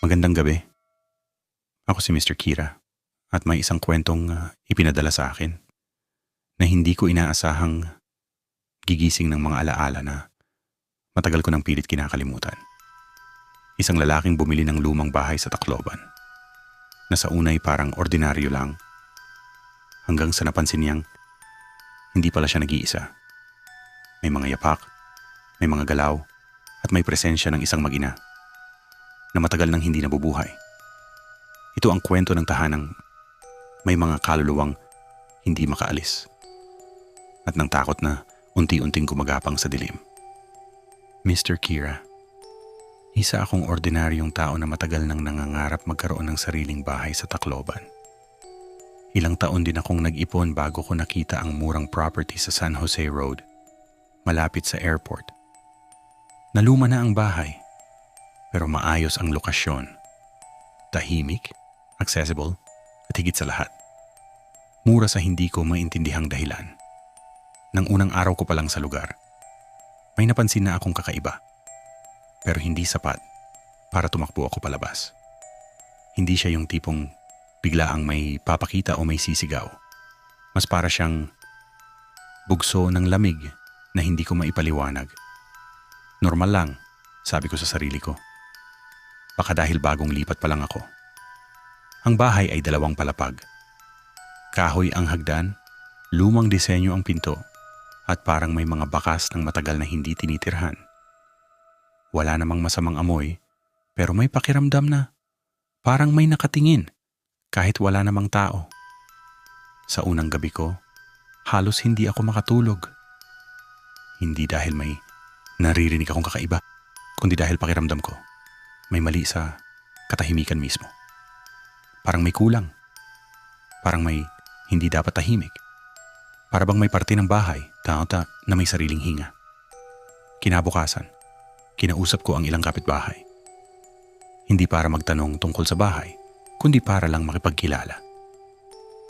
Magandang gabi. Ako si Mr. Kira at may isang kwentong ah, ipinadala sa akin na hindi ko inaasahang gigising ng mga alaala na matagal ko ng pilit kinakalimutan. Isang lalaking bumili ng lumang bahay sa Tacloban na sa unay parang ordinaryo lang hanggang sa napansin niyang hindi pala siya nag-iisa. May mga yapak, may mga galaw at may presensya ng isang mag-ina na matagal nang hindi nabubuhay. Ito ang kwento ng tahanang may mga kaluluwang hindi makaalis at ng takot na unti-unting gumagapang sa dilim. Mr. Kira, isa akong ordinaryong tao na matagal nang nangangarap magkaroon ng sariling bahay sa Tacloban. Ilang taon din akong nag-ipon bago ko nakita ang murang property sa San Jose Road, malapit sa airport. Naluma na ang bahay pero maayos ang lokasyon. Tahimik, accessible, at higit sa lahat. Mura sa hindi ko maintindihang dahilan. Nang unang araw ko pa lang sa lugar, may napansin na akong kakaiba. Pero hindi sapat para tumakbo ako palabas. Hindi siya yung tipong biglaang may papakita o may sisigaw. Mas para siyang bugso ng lamig na hindi ko maipaliwanag. Normal lang, sabi ko sa sarili ko. Baka dahil bagong lipat pa lang ako. Ang bahay ay dalawang palapag. Kahoy ang hagdan, lumang disenyo ang pinto, at parang may mga bakas ng matagal na hindi tinitirhan. Wala namang masamang amoy, pero may pakiramdam na parang may nakatingin kahit wala namang tao. Sa unang gabi ko, halos hindi ako makatulog. Hindi dahil may naririnig akong kakaiba, kundi dahil pakiramdam ko may mali sa katahimikan mismo. Parang may kulang. Parang may hindi dapat tahimik. Para bang may parte ng bahay, tao-ta, na may sariling hinga. Kinabukasan, kinausap ko ang ilang kapitbahay. Hindi para magtanong tungkol sa bahay, kundi para lang makipagkilala.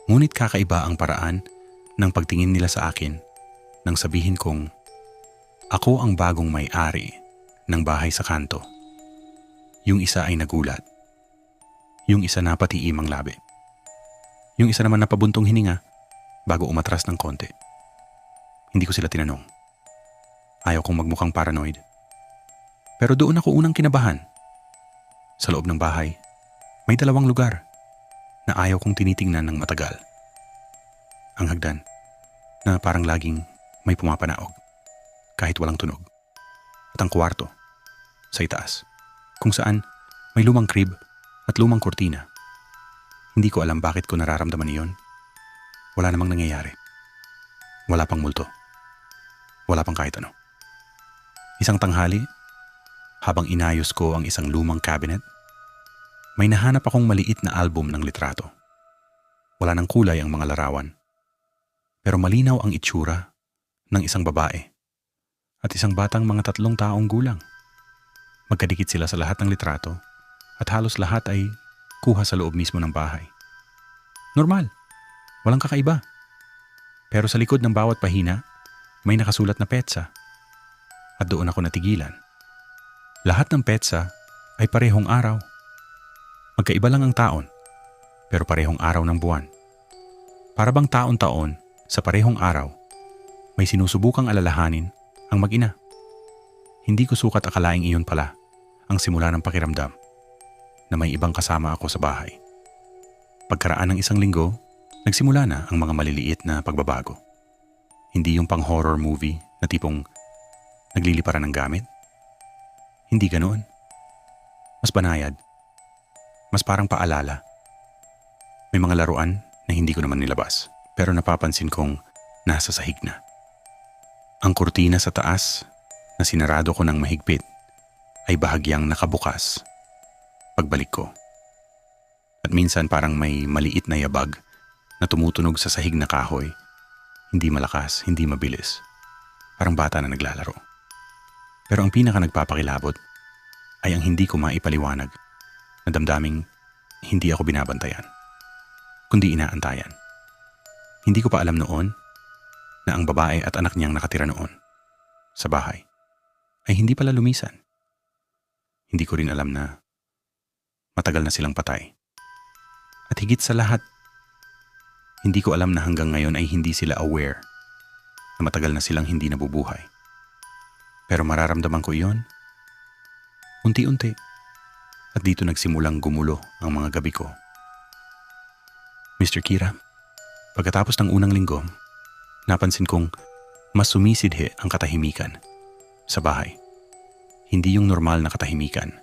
Ngunit kakaiba ang paraan ng pagtingin nila sa akin nang sabihin kong ako ang bagong may-ari ng bahay sa kanto. Yung isa ay nagulat. Yung isa napatiimang labi. Yung isa naman napabuntong hininga bago umatras ng konti. Hindi ko sila tinanong. Ayaw kong magmukhang paranoid. Pero doon ako unang kinabahan. Sa loob ng bahay, may dalawang lugar na ayaw kong tinitingnan ng matagal. Ang hagdan na parang laging may pumapanaog kahit walang tunog. At ang kwarto sa itaas kung saan may lumang crib at lumang kurtina. Hindi ko alam bakit ko nararamdaman iyon. Wala namang nangyayari. Wala pang multo. Wala pang kahit ano. Isang tanghali, habang inayos ko ang isang lumang cabinet, may nahanap akong maliit na album ng litrato. Wala ng kulay ang mga larawan. Pero malinaw ang itsura ng isang babae at isang batang mga tatlong taong gulang. Magkadikit sila sa lahat ng litrato at halos lahat ay kuha sa loob mismo ng bahay. Normal, walang kakaiba. Pero sa likod ng bawat pahina, may nakasulat na petsa. At doon ako natigilan. Lahat ng petsa ay parehong araw. Magkaiba lang ang taon, pero parehong araw ng buwan. Para bang taon-taon sa parehong araw, may sinusubukang alalahanin ang mag-ina. Hindi ko sukat akalaing iyon pala ang simula ng pakiramdam na may ibang kasama ako sa bahay. Pagkaraan ng isang linggo, nagsimula na ang mga maliliit na pagbabago. Hindi yung pang horror movie na tipong nagliliparan ng gamit. Hindi ganoon. Mas banayad. Mas parang paalala. May mga laruan na hindi ko naman nilabas pero napapansin kong nasa sahig na. Ang kurtina sa taas na sinarado ko ng mahigpit ay bahagyang nakabukas pagbalik ko. At minsan parang may maliit na yabag na tumutunog sa sahig na kahoy. Hindi malakas, hindi mabilis. Parang bata na naglalaro. Pero ang pinaka nagpapakilabot ay ang hindi ko maipaliwanag na damdaming hindi ako binabantayan, kundi inaantayan. Hindi ko pa alam noon na ang babae at anak niyang nakatira noon sa bahay ay hindi pala lumisan. Hindi ko rin alam na matagal na silang patay. At higit sa lahat, hindi ko alam na hanggang ngayon ay hindi sila aware na matagal na silang hindi nabubuhay. Pero mararamdaman ko iyon unti-unti at dito nagsimulang gumulo ang mga gabi ko. Mr. Kira, pagkatapos ng unang linggo, napansin kong mas sumisidhi ang katahimikan sa bahay. Hindi yung normal na katahimikan,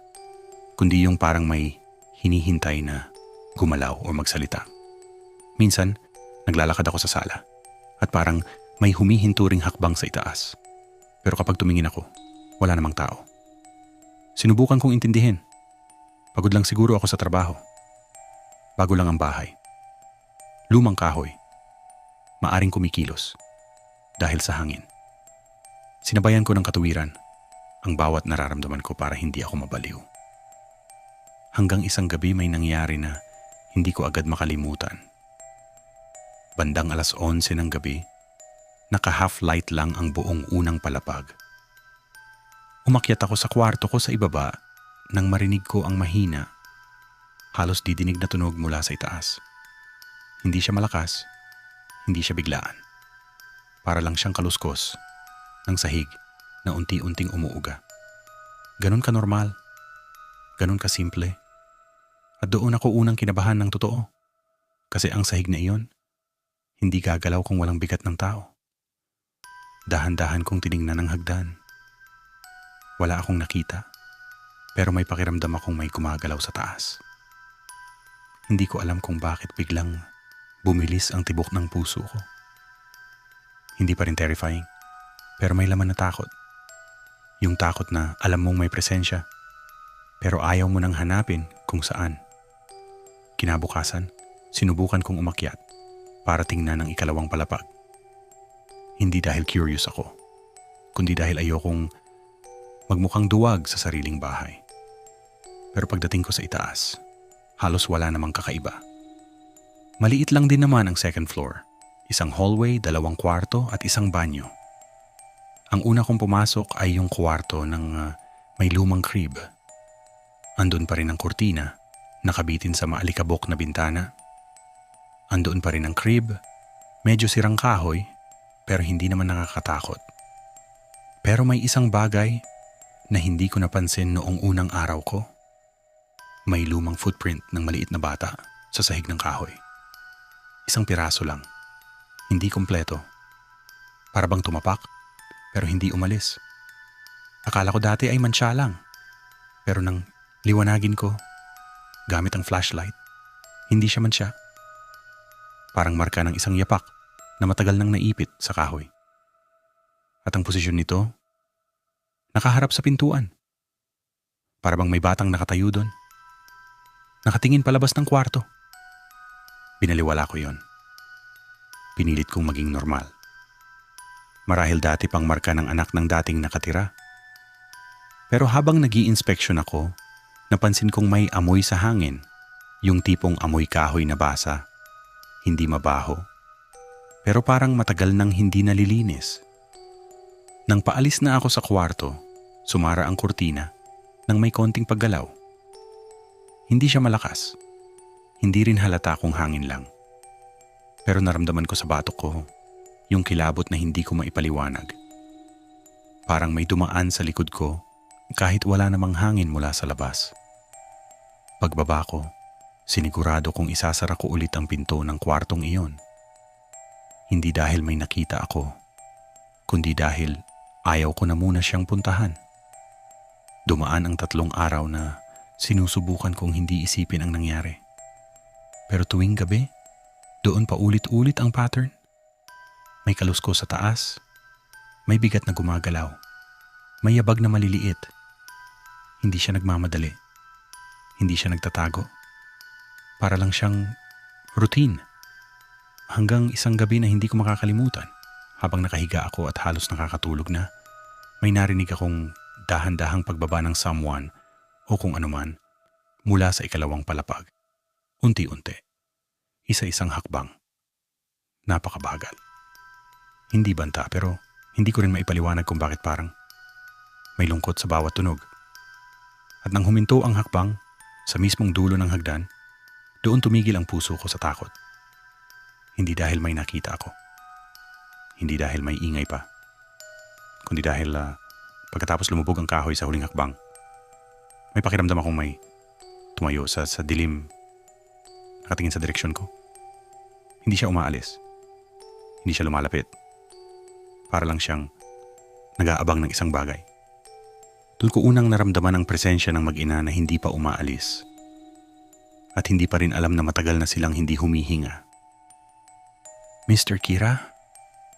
kundi yung parang may hinihintay na gumalaw o magsalita. Minsan, naglalakad ako sa sala at parang may humihinturing hakbang sa itaas. Pero kapag tumingin ako, wala namang tao. Sinubukan kong intindihin. Pagod lang siguro ako sa trabaho. Bago lang ang bahay. Lumang kahoy. Maaring kumikilos. Dahil sa hangin. Sinabayan ko ng katuwiran ang bawat nararamdaman ko para hindi ako mabaliw. Hanggang isang gabi may nangyari na hindi ko agad makalimutan. Bandang alas 11 ng gabi, naka-half light lang ang buong unang palapag. Umakyat ako sa kwarto ko sa ibaba nang marinig ko ang mahina. Halos didinig na tunog mula sa itaas. Hindi siya malakas, hindi siya biglaan. Para lang siyang kaluskos ng sahig na unti-unting umuuga. Ganon ka normal. Ganon ka simple. At doon ako unang kinabahan ng totoo. Kasi ang sahig na iyon, hindi gagalaw kung walang bigat ng tao. Dahan-dahan kong tiningnan ang hagdan. Wala akong nakita, pero may pakiramdam akong may gumagalaw sa taas. Hindi ko alam kung bakit biglang bumilis ang tibok ng puso ko. Hindi pa rin terrifying, pero may laman na takot. Yung takot na alam mong may presensya, pero ayaw mo nang hanapin kung saan. Kinabukasan, sinubukan kong umakyat para tingnan ang ikalawang palapag. Hindi dahil curious ako, kundi dahil ayokong magmukhang duwag sa sariling bahay. Pero pagdating ko sa itaas, halos wala namang kakaiba. Maliit lang din naman ang second floor. Isang hallway, dalawang kwarto at isang banyo. Ang una kong pumasok ay yung kwarto ng uh, may lumang crib. Andun pa rin ang kurtina, nakabitin sa maalikabok na bintana. Andun pa rin ang crib, medyo sirang kahoy, pero hindi naman nakakatakot. Pero may isang bagay na hindi ko napansin noong unang araw ko. May lumang footprint ng maliit na bata sa sahig ng kahoy. Isang piraso lang. Hindi kompleto. Para bang tumapak, pero hindi umalis. Akala ko dati ay mansya lang. Pero nang liwanagin ko, gamit ang flashlight, hindi siya mansya. Parang marka ng isang yapak na matagal nang naipit sa kahoy. At ang posisyon nito nakaharap sa pintuan. Para bang may batang nakatayo doon. Nakatingin palabas ng kwarto. Binaliwala ko yon. Pinilit kong maging normal. Marahil dati pang marka ng anak ng dating nakatira. Pero habang nag inspection ako, napansin kong may amoy sa hangin. Yung tipong amoy kahoy na basa. Hindi mabaho. Pero parang matagal nang hindi nalilinis. Nang paalis na ako sa kwarto, Sumara ang kurtina nang may konting paggalaw. Hindi siya malakas. Hindi rin halata kung hangin lang. Pero naramdaman ko sa batok ko yung kilabot na hindi ko maipaliwanag. Parang may dumaan sa likod ko kahit wala namang hangin mula sa labas. Pagbaba ko, sinigurado kong isasara ko ulit ang pinto ng kwartong iyon. Hindi dahil may nakita ako, kundi dahil ayaw ko na muna siyang puntahan. Dumaan ang tatlong araw na sinusubukan kong hindi isipin ang nangyari. Pero tuwing gabi, doon pa ulit-ulit ang pattern. May kalusko sa taas, may bigat na gumagalaw, may yabag na maliliit. Hindi siya nagmamadali, hindi siya nagtatago. Para lang siyang routine. Hanggang isang gabi na hindi ko makakalimutan, habang nakahiga ako at halos nakakatulog na, may narinig akong dahan-dahang pagbaba ng someone o kung anuman mula sa ikalawang palapag. Unti-unti. Isa-isang hakbang. Napakabagal. Hindi banta pero hindi ko rin maipaliwanag kung bakit parang may lungkot sa bawat tunog. At nang huminto ang hakbang, Sa mismong dulo ng hagdan, doon tumigil ang puso ko sa takot. Hindi dahil may nakita ako. Hindi dahil may ingay pa. Kundi dahil ah, pagkatapos lumubog ang kahoy sa huling hakbang, may pakiramdam akong may tumayo sa, sa dilim, nakatingin sa direksyon ko. Hindi siya umaalis. Hindi siya lumalapit. Para lang siyang nag-aabang ng isang bagay. Doon ko unang naramdaman ang presensya ng mag-ina na hindi pa umaalis. At hindi pa rin alam na matagal na silang hindi humihinga. Mr. Kira,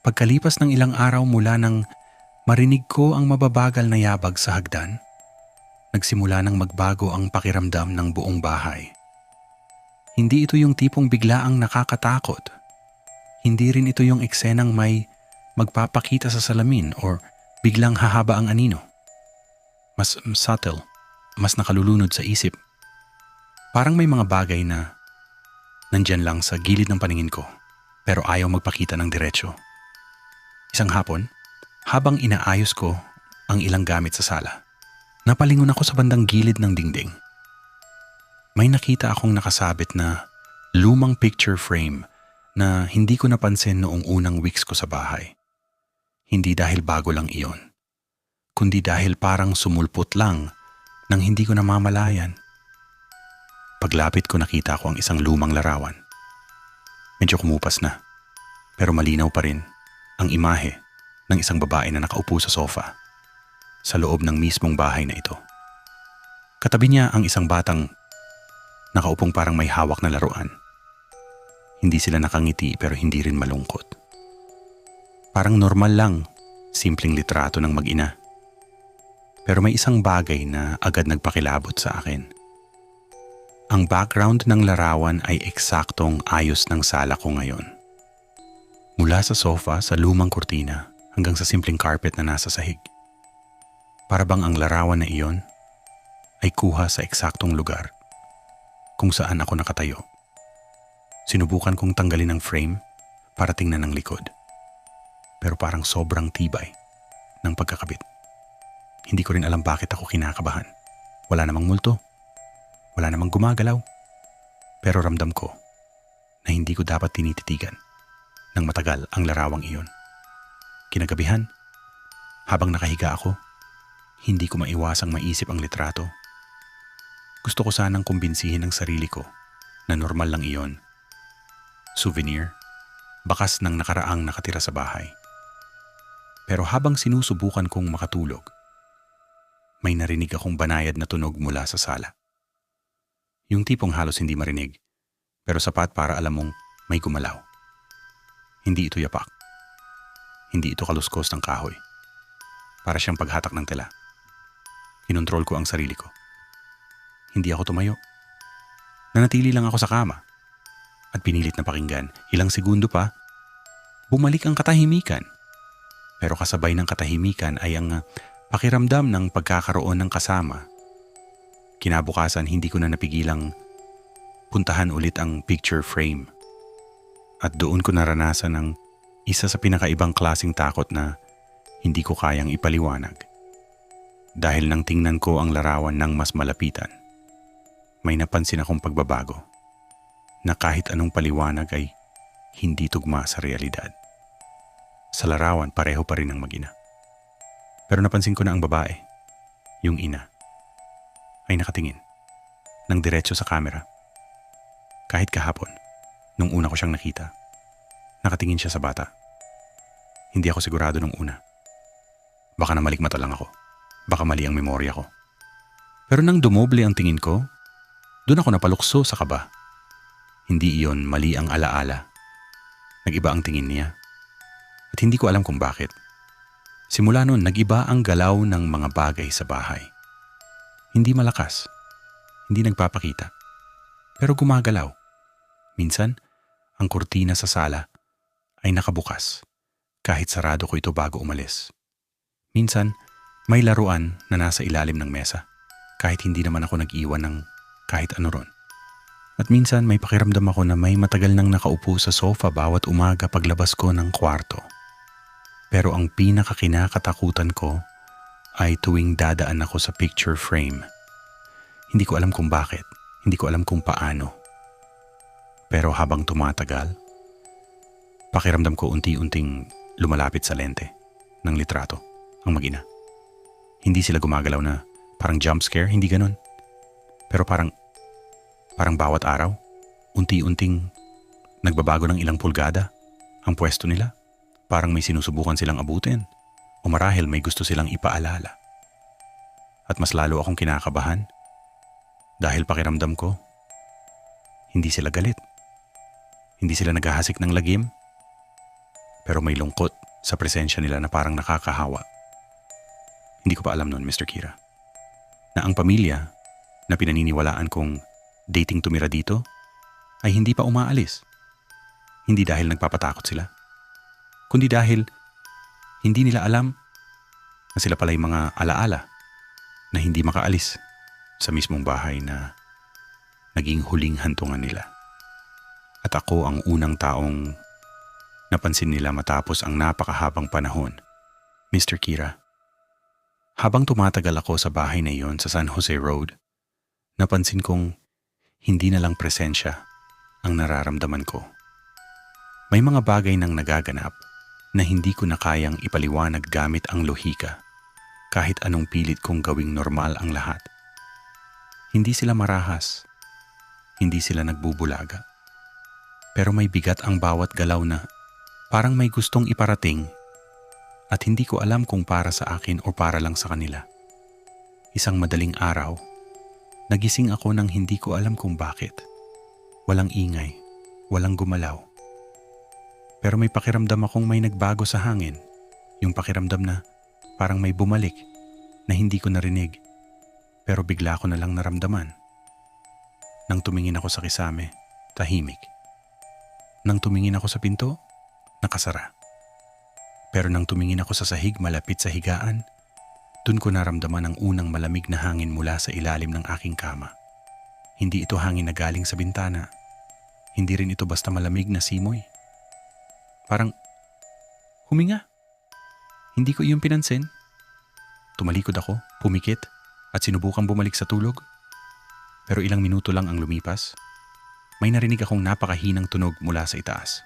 pagkalipas ng ilang araw mula nang marinig ko ang mababagal na yabag sa hagdan, nagsimula nang magbago ang pakiramdam ng buong bahay. Hindi ito yung tipong biglaang nakakatakot. Hindi rin ito yung eksenang may magpapakita sa salamin or biglang hahaba ang anino. Mas subtle, mas nakalulunod sa isip. Parang may mga bagay na nandyan lang sa gilid ng paningin ko pero ayaw magpakita ng diretsyo. Isang hapon, habang inaayos ko ang ilang gamit sa sala, napalingon ako sa bandang gilid ng dingding. May nakita akong nakasabit na lumang picture frame na hindi ko napansin noong unang weeks ko sa bahay. Hindi dahil bago lang iyon, kundi dahil parang sumulpot lang nang hindi ko namamalayan. Paglapit ko nakita ko ang isang lumang larawan. Medyo kumupas na, pero malinaw pa rin ang imahe ng isang babae na nakaupo sa sofa sa loob ng mismong bahay na ito. Katabi niya ang isang batang nakaupong parang may hawak na laruan. Hindi sila nakangiti pero hindi rin malungkot. Parang normal lang, simpleng litrato ng mag-ina. Pero may isang bagay na agad nagpakilabot sa akin. Ang background ng larawan ay eksaktong ayos ng sala ko ngayon. Mula sa sofa sa lumang kurtina hanggang sa simpleng carpet na nasa sahig. Para bang ang larawan na iyon ay kuha sa eksaktong lugar kung saan ako nakatayo. Sinubukan kong tanggalin ang frame para tingnan ang likod. Pero parang sobrang tibay ng pagkakabit. Hindi ko rin alam bakit ako kinakabahan. Wala namang multo. Wala namang gumagalaw. Pero ramdam ko na hindi ko dapat tinititigan ng matagal ang larawang iyon. Kinagabihan, habang nakahiga ako, hindi ko maiwasang maisip ang litrato. Gusto ko sanang kumbinsihin ang sarili ko na normal lang iyon. Souvenir, bakas ng nakaraang nakatira sa bahay. Pero habang sinusubukan kong makatulog, may narinig akong banayad na tunog mula sa sala. Yung tipong halos hindi marinig, pero sapat para alam mong may gumalaw. Hindi ito yapak. Hindi ito kaluskos ng kahoy. Para siyang paghatak ng tela. Kinontrol ko ang sarili ko. Hindi ako tumayo. Nanatili lang ako sa kama. At pinilit na pakinggan, ilang segundo pa, bumalik ang katahimikan. Pero kasabay ng katahimikan ay ang ah, pakiramdam ng pagkakaroon ng kasama. Kinabukasan hindi ko na napigilang puntahan ulit ang picture frame. At doon ko naranasan ang isa sa pinakaibang klasing takot na hindi ko kayang ipaliwanag. Dahil nang tingnan ko ang larawan ng mas malapitan, may napansin akong pagbabago na kahit anong paliwanag ay hindi tugma sa realidad. Sa larawan, pareho pa rin ang mag-ina. Pero napansin ko na ang babae, yung ina, ay nakatingin ng diretso sa kamera. Kahit kahapon, nung una ko siyang nakita, nakatingin siya sa bata. Hindi ako sigurado nung una. Baka na malikmata lang ako. Baka mali ang memorya ko. Pero nang dumoble ang tingin ko, doon ako napalukso sa kaba. Hindi iyon mali ang alaala. Nag-iba ang tingin niya. At hindi ko alam kung bakit. Simula noon, nag-iba ang galaw ng mga bagay sa bahay. Hindi malakas. Hindi nagpapakita. Pero gumagalaw. Minsan, ang kurtina sa sala ay nakabukas kahit sarado ko ito bago umalis. Minsan, may laruan na nasa ilalim ng mesa kahit hindi naman ako nag-iwan ng kahit ano ron. At minsan may pakiramdam ako na may matagal nang nakaupo sa sofa bawat umaga paglabas ko ng kwarto. Pero ang pinakakinakatakutan ko ay tuwing dadaan ako sa picture frame. Hindi ko alam kung bakit. Hindi ko alam kung paano. Pero habang tumatagal, pakiramdam ko unti-unting lumalapit sa lente ng litrato ang magina. Hindi sila gumagalaw na parang jump scare, hindi ganun. Pero parang, parang bawat araw, unti-unting nagbabago ng ilang pulgada ang pwesto nila. Parang may sinusubukan silang abutin o marahil may gusto silang ipaalala. At mas lalo akong kinakabahan dahil pakiramdam ko, hindi sila galit. Hindi sila naghahasik ng lagim. Pero may lungkot sa presensya nila na parang nakakahawa. Hindi ko pa alam noon, Mr. Kira, na ang pamilya na pinaniniwalaan kong dating tumira dito ay hindi pa umaalis. Hindi dahil nagpapatakot sila, kundi dahil hindi nila alam na sila pala'y mga alaala na hindi makaalis sa mismong bahay na naging huling hantungan nila. At ako ang unang taong napansin nila matapos ang napakahabang panahon. Mr. Kira, habang tumatagal ako sa bahay na iyon sa San Jose Road, napansin kong hindi na lang presensya ang nararamdaman ko. May mga bagay nang nagaganap na hindi ko na kayang ipaliwanag gamit ang lohika kahit anong pilit kong gawing normal ang lahat. Hindi sila marahas, hindi sila nagbubulaga. Pero may bigat ang bawat galaw na parang may gustong iparating at hindi ko alam kung para sa akin o para lang sa kanila. Isang madaling araw, nagising ako nang hindi ko alam kung bakit. Walang ingay, walang gumalaw. Pero may pakiramdam akong may nagbago sa hangin. Yung pakiramdam na parang may bumalik na hindi ko narinig. Pero bigla ko na lang naramdaman. Nang tumingin ako sa kisame, tahimik. Nang tumingin ako sa pinto, nakasara. Pero nang tumingin ako sa sahig malapit sa higaan, dun ko naramdaman ang unang malamig na hangin mula sa ilalim ng aking kama. Hindi ito hangin na galing sa bintana. Hindi rin ito basta malamig na simoy. Parang huminga. Hindi ko iyon pinansin. Tumalikod ako, pumikit, at sinubukang bumalik sa tulog. Pero ilang minuto lang ang lumipas. May narinig akong napakahinang tunog mula sa itaas.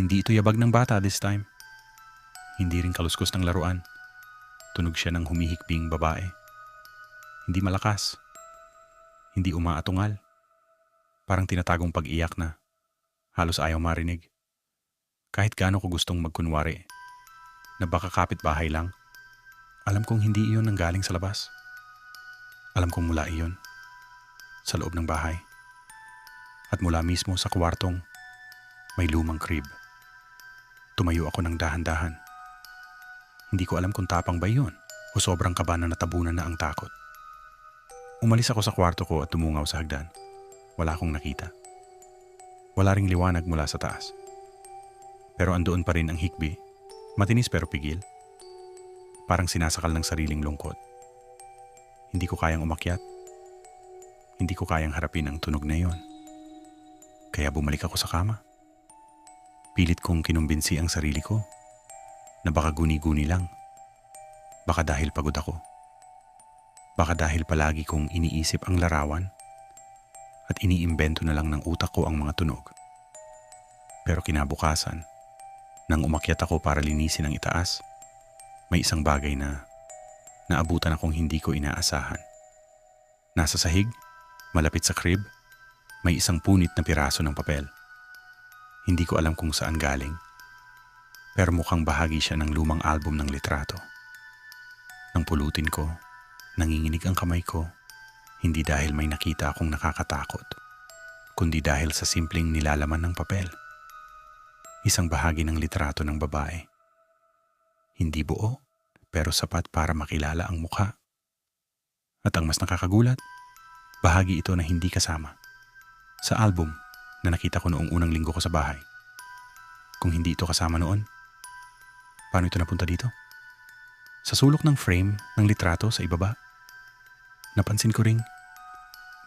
Hindi ito yabag ng bata this time. Hindi rin kaluskos ng laruan. Tunog siya ng humihikbing babae. Hindi malakas. Hindi umaatungal. Parang tinatagong pag-iyak na halos ayaw marinig. Kahit gaano ko gustong magkunwari na baka kapit-bahay lang, alam kong hindi iyon ang galing sa labas. Alam kong mula iyon sa loob ng bahay at mula mismo sa kwartong may lumang crib. Tumayo ako ng dahan-dahan. Hindi ko alam kung tapang ba iyon o sobrang kaba na natabunan na ang takot. Umalis ako sa kwarto ko at tumungaw sa hagdan. Wala akong nakita. Wala ring liwanag mula sa taas. Pero andoon pa rin ang hikbi, matinis pero pigil. Parang sinasakal ng sariling lungkot. Hindi ko kayang umakyat. Hindi ko kayang harapin ang tunog na iyon. Kaya bumalik ako sa kama. Pilit kong kinumbinsi ang sarili ko na baka guni-guni lang. Baka dahil pagod ako. Baka dahil palagi kong iniisip ang larawan at iniimbento na lang ng utak ko ang mga tunog. Pero kinabukasan, nang umakyat ako para linisin ang itaas, may isang bagay na naabutan akong hindi ko inaasahan. Nasa sahig, malapit sa crib, may isang punit na piraso ng papel. Hindi ko alam kung saan galing, pero mukhang bahagi siya ng lumang album ng litrato. Nang pulutin ko, nanginginig ang kamay ko, hindi dahil may nakita akong nakakatakot, kundi dahil sa simpleng nilalaman ng papel isang bahagi ng litrato ng babae. Hindi buo, pero sapat para makilala ang mukha. At ang mas nakakagulat, bahagi ito na hindi kasama. Sa album na nakita ko noong unang linggo ko sa bahay. Kung hindi ito kasama noon, paano ito napunta dito? Sa sulok ng frame ng litrato sa ibaba, napansin ko ring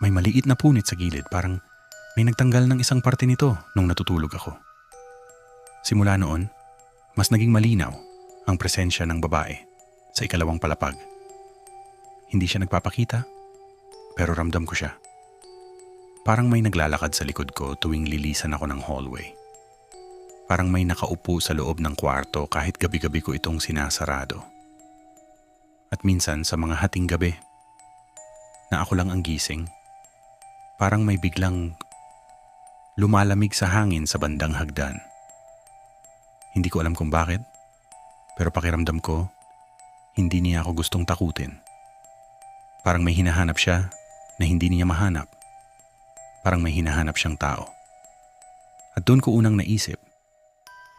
may maliit na punit sa gilid parang may nagtanggal ng isang parte nito nung natutulog ako. Simula noon, mas naging malinaw ang presensya ng babae sa ikalawang palapag. Hindi siya nagpapakita, pero ramdam ko siya. Parang may naglalakad sa likod ko tuwing lilisan ako ng hallway. Parang may nakaupo sa loob ng kwarto kahit gabi-gabi ko itong sinasarado. At minsan sa mga hating gabi, na ako lang ang gising, parang may biglang lumalamig sa hangin sa bandang hagdan. Hindi ko alam kung bakit, pero pakiramdam ko, hindi niya ako gustong takutin. Parang may hinahanap siya na hindi niya mahanap. Parang may hinahanap siyang tao. At doon ko unang naisip,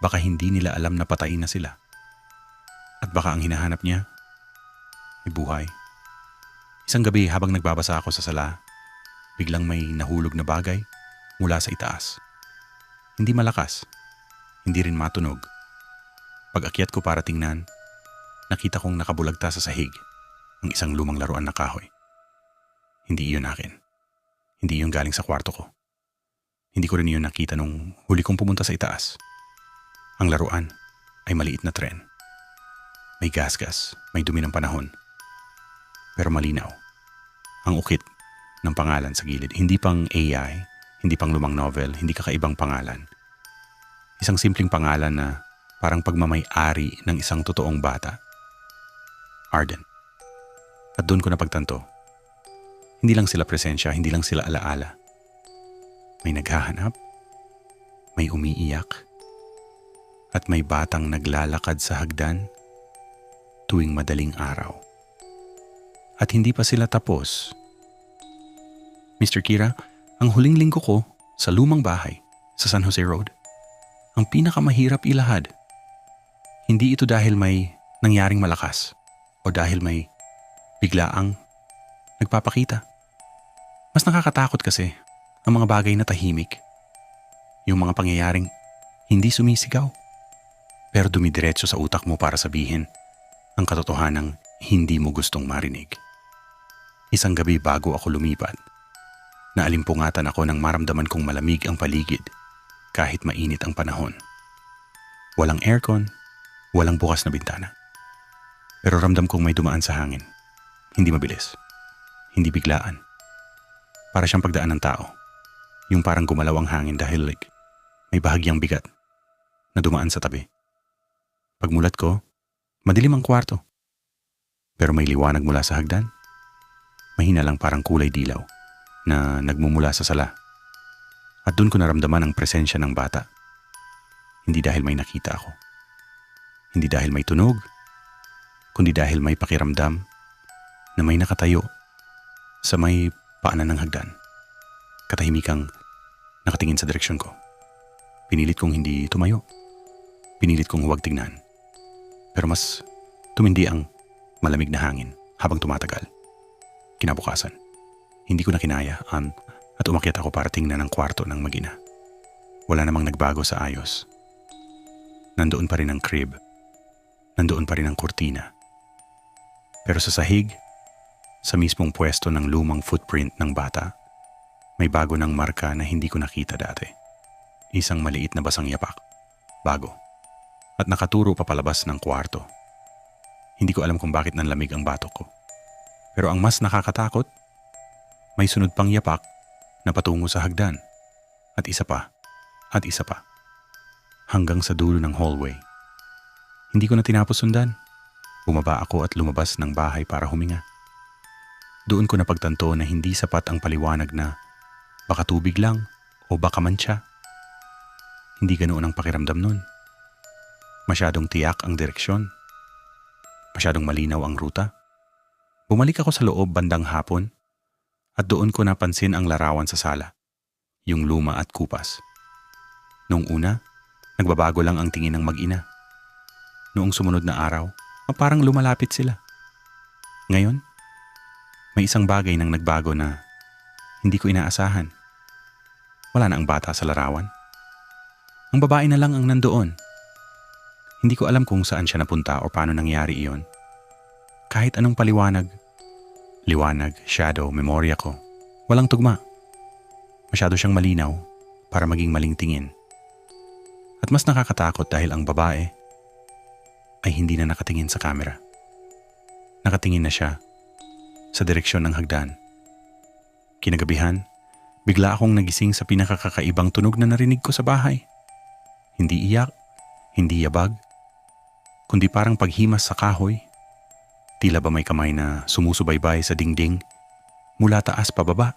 baka hindi nila alam na patay na sila. At baka ang hinahanap niya ay buhay. Isang gabi habang nagbabasa ako sa sala, biglang may nahulog na bagay mula sa itaas. Hindi malakas, hindi rin matunog. Pag akyat ko para tingnan, nakita kong nakabulagta sa sahig ang isang lumang laruan na kahoy. Hindi iyon akin. Hindi iyon galing sa kwarto ko. Hindi ko rin iyon nakita nung huli kong pumunta sa itaas. Ang laruan ay maliit na tren. May gasgas, may dumi ng panahon. Pero malinaw. Ang ukit ng pangalan sa gilid. Hindi pang AI, hindi pang lumang novel, hindi kakaibang pangalan. Isang simpleng pangalan na parang pagmamay-ari ng isang totoong bata. Arden. At doon ko napagtanto hindi lang sila presensya, hindi lang sila alaala. May naghahanap, may umiiyak, at may batang naglalakad sa hagdan tuwing madaling araw. At hindi pa sila tapos. Mr. Kira, ang huling linggo ko sa lumang bahay sa San Jose Road, ang pinakamahirap ilahad. Hindi ito dahil may nangyaring malakas o dahil may biglaang nagpapakita. Mas nakakatakot kasi ang mga bagay na tahimik. Yung mga pangyayaring hindi sumisigaw. Pero dumidiretso sa utak mo para sabihin ang katotohanang hindi mo gustong marinig. Isang gabi bago ako lumipat, naalimpungatan ako nang maramdaman kong malamig ang paligid kahit mainit ang panahon. Walang aircon, walang bukas na bintana. Pero ramdam kong may dumaan sa hangin. Hindi mabilis hindi biglaan. Para siyang pagdaan ng tao. Yung parang gumalaw ang hangin dahil like, may bahagyang bigat na dumaan sa tabi. Pagmulat ko, madilim ang kwarto. Pero may liwanag mula sa hagdan. Mahina lang parang kulay dilaw na nagmumula sa sala. At doon ko naramdaman ang presensya ng bata. Hindi dahil may nakita ako. Hindi dahil may tunog, kundi dahil may pakiramdam na may nakatayo sa may paanan ng hagdan. Katahimikang nakatingin sa direksyon ko. Pinilit kong hindi tumayo. Pinilit kong huwag tingnan. Pero mas tumindi ang malamig na hangin habang tumatagal. Kinabukasan, hindi ko na kinaya um, at umakyat ako para tingnan ang kwarto ng magina. Wala namang nagbago sa ayos. Nandoon pa rin ang crib. Nandoon pa rin ang kurtina. Pero sa sahig, sa mismong pwesto ng lumang footprint ng bata, may bago ng marka na hindi ko nakita dati. Isang maliit na basang yapak. Bago. At nakaturo pa palabas ng kwarto. Hindi ko alam kung bakit nanlamig ang batok ko. Pero ang mas nakakatakot, may sunod pang yapak na patungo sa hagdan. At isa pa, at isa pa. Hanggang sa dulo ng hallway. Hindi ko na tinapos sundan. Bumaba ako at lumabas ng bahay para huminga. Doon ko napagtanto na hindi sapat ang paliwanag na baka tubig lang o baka mantsa. Hindi ganoon ang pakiramdam nun. Masyadong tiyak ang direksyon. Masyadong malinaw ang ruta. Bumalik ako sa loob bandang hapon at doon ko napansin ang larawan sa sala, yung luma at kupas. Noong una, nagbabago lang ang tingin ng mag-ina. Noong sumunod na araw, parang lumalapit sila. Ngayon, may isang bagay nang nagbago na hindi ko inaasahan. Wala na ang bata sa larawan. Ang babae na lang ang nandoon. Hindi ko alam kung saan siya napunta o paano nangyari iyon. Kahit anong paliwanag, liwanag, shadow, memorya ko, walang tugma. Masyado siyang malinaw para maging maling tingin. At mas nakakatakot dahil ang babae ay hindi na nakatingin sa kamera. Nakatingin na siya sa direksyon ng hagdan. Kinagabihan, Bigla akong nagising sa pinakakakaibang tunog na narinig ko sa bahay. Hindi iyak, hindi yabag, kundi parang paghimas sa kahoy. Tila ba may kamay na sumusubaybay sa dingding mula taas pababa.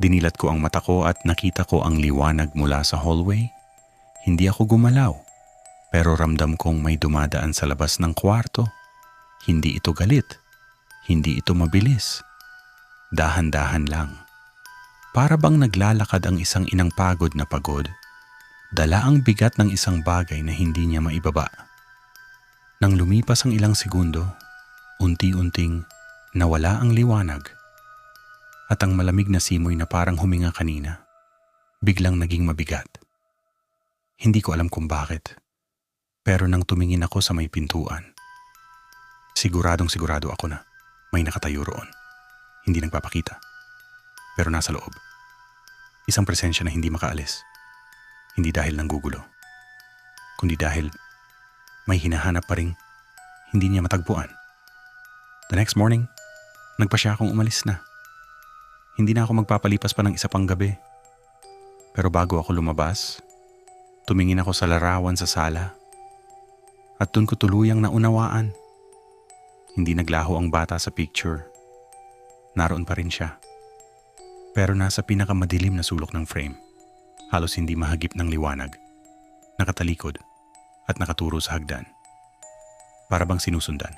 Dinilat ko ang mata ko at nakita ko ang liwanag mula sa hallway. Hindi ako gumalaw, pero ramdam kong may dumadaan sa labas ng kwarto. Hindi ito galit, hindi ito mabilis. Dahan-dahan lang. Para bang naglalakad ang isang inang pagod na pagod, dala ang bigat ng isang bagay na hindi niya maibaba. Nang lumipas ang ilang segundo, unti-unting nawala ang liwanag at ang malamig na simoy na parang huminga kanina, biglang naging mabigat. Hindi ko alam kung bakit, pero nang tumingin ako sa may pintuan, siguradong sigurado ako na may nakatayo roon. Hindi nagpapakita, pero nasa loob. Isang presensya na hindi makaalis. Hindi dahil nanggugulo, kundi dahil may hinahanap pa rin hindi niya matagpuan. The next morning, nagpa siya akong umalis na. Hindi na ako magpapalipas pa ng isa pang gabi. Pero bago ako lumabas, tumingin ako sa larawan sa sala at doon ko tuluyang naunawaan. Hindi naglaho ang bata sa picture. Naroon pa rin siya. Pero nasa pinakamadilim na sulok ng frame. Halos hindi mahagip ng liwanag. Nakatalikod at nakaturo sa hagdan. Para bang sinusundan.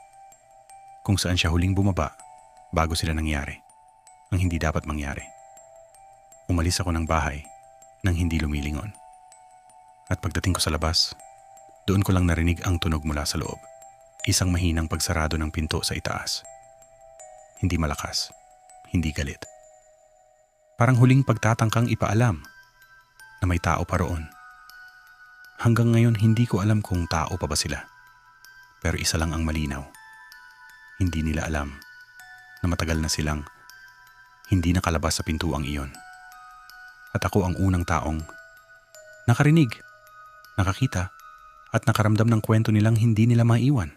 Kung saan siya huling bumaba bago sila nangyari. Ang hindi dapat mangyari. Umalis ako ng bahay nang hindi lumilingon. At pagdating ko sa labas, doon ko lang narinig ang tunog mula sa loob. Isang mahinang pagsarado ng pinto sa itaas. Hindi malakas, hindi galit. Parang huling pagtatangkang ipaalam na may tao pa roon. Hanggang ngayon hindi ko alam kung tao pa ba sila. Pero isa lang ang malinaw. Hindi nila alam na matagal na silang hindi nakalabas sa pintuang iyon. At ako ang unang taong nakarinig, nakakita, at nakaramdam ng kwento nilang hindi nila maiwan.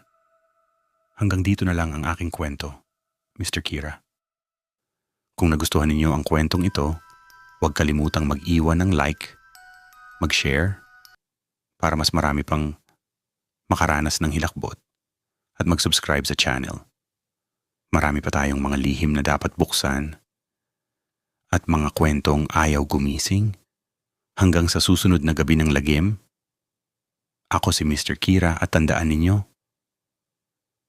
Hanggang dito na lang ang aking kwento, Mr. Kira. Kung nagustuhan ninyo ang kwentong ito, huwag kalimutang mag-iwan ng like, mag-share, para mas marami pang makaranas ng hilakbot at mag-subscribe sa channel. Marami pa tayong mga lihim na dapat buksan at mga kwentong ayaw gumising hanggang sa susunod na gabi ng lagim. Ako si Mr. Kira at tandaan ninyo,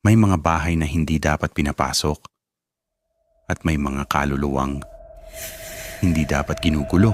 may mga bahay na hindi dapat pinapasok at may mga kaluluwang hindi dapat ginugulo.